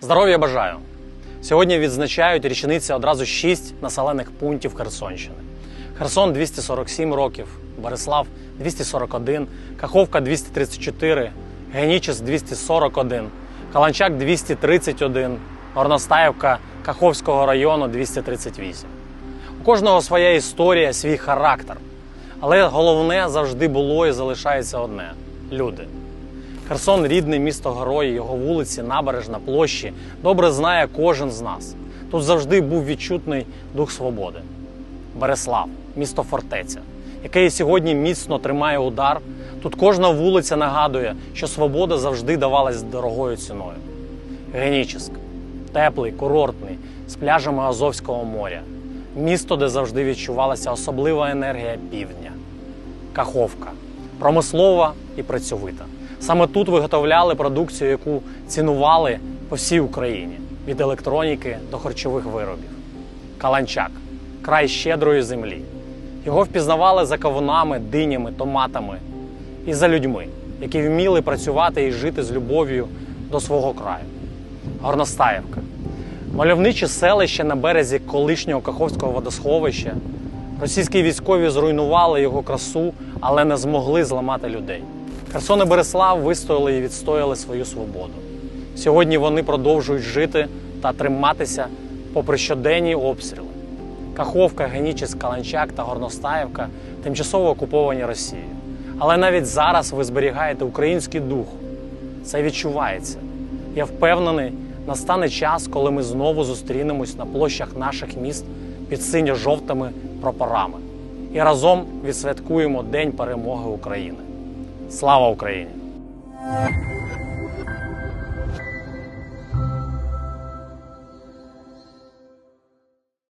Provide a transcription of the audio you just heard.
Здоров'я бажаю! Сьогодні відзначають річниці одразу шість населених пунктів Херсонщини. Херсон 247 років, Борислав 241, Каховка 234, Генічес 241, Каланчак 231, Горностаївка Каховського району 238. У кожного своя історія, свій характер. Але головне завжди було і залишається одне люди. Херсон рідне місто герої, його вулиці, набережна, площі добре знає кожен з нас. Тут завжди був відчутний дух свободи. Береслав, місто фортеця, яке і сьогодні міцно тримає удар. Тут кожна вулиця нагадує, що свобода завжди давалась дорогою ціною. Генічеськ, теплий, курортний, з пляжами Азовського моря, місто, де завжди відчувалася особлива енергія півдня. Каховка промислова і працьовита. Саме тут виготовляли продукцію, яку цінували по всій Україні від електроніки до харчових виробів. Каланчак край щедрої землі. Його впізнавали за кавунами, динями, томатами і за людьми, які вміли працювати і жити з любов'ю до свого краю. Горностаївка мальовниче селище на березі колишнього Каховського водосховища. Російські військові зруйнували його красу, але не змогли зламати людей. Херсон і Береслав вистояли і відстояли свою свободу. Сьогодні вони продовжують жити та триматися попри щоденні обстріли. Каховка, Генічес, Каланчак та Горностаївка тимчасово окуповані Росією. Але навіть зараз ви зберігаєте український дух. Це відчувається. Я впевнений, настане час, коли ми знову зустрінемось на площах наших міст під синьо-жовтими прапорами і разом відсвяткуємо День перемоги України. Слава Україні!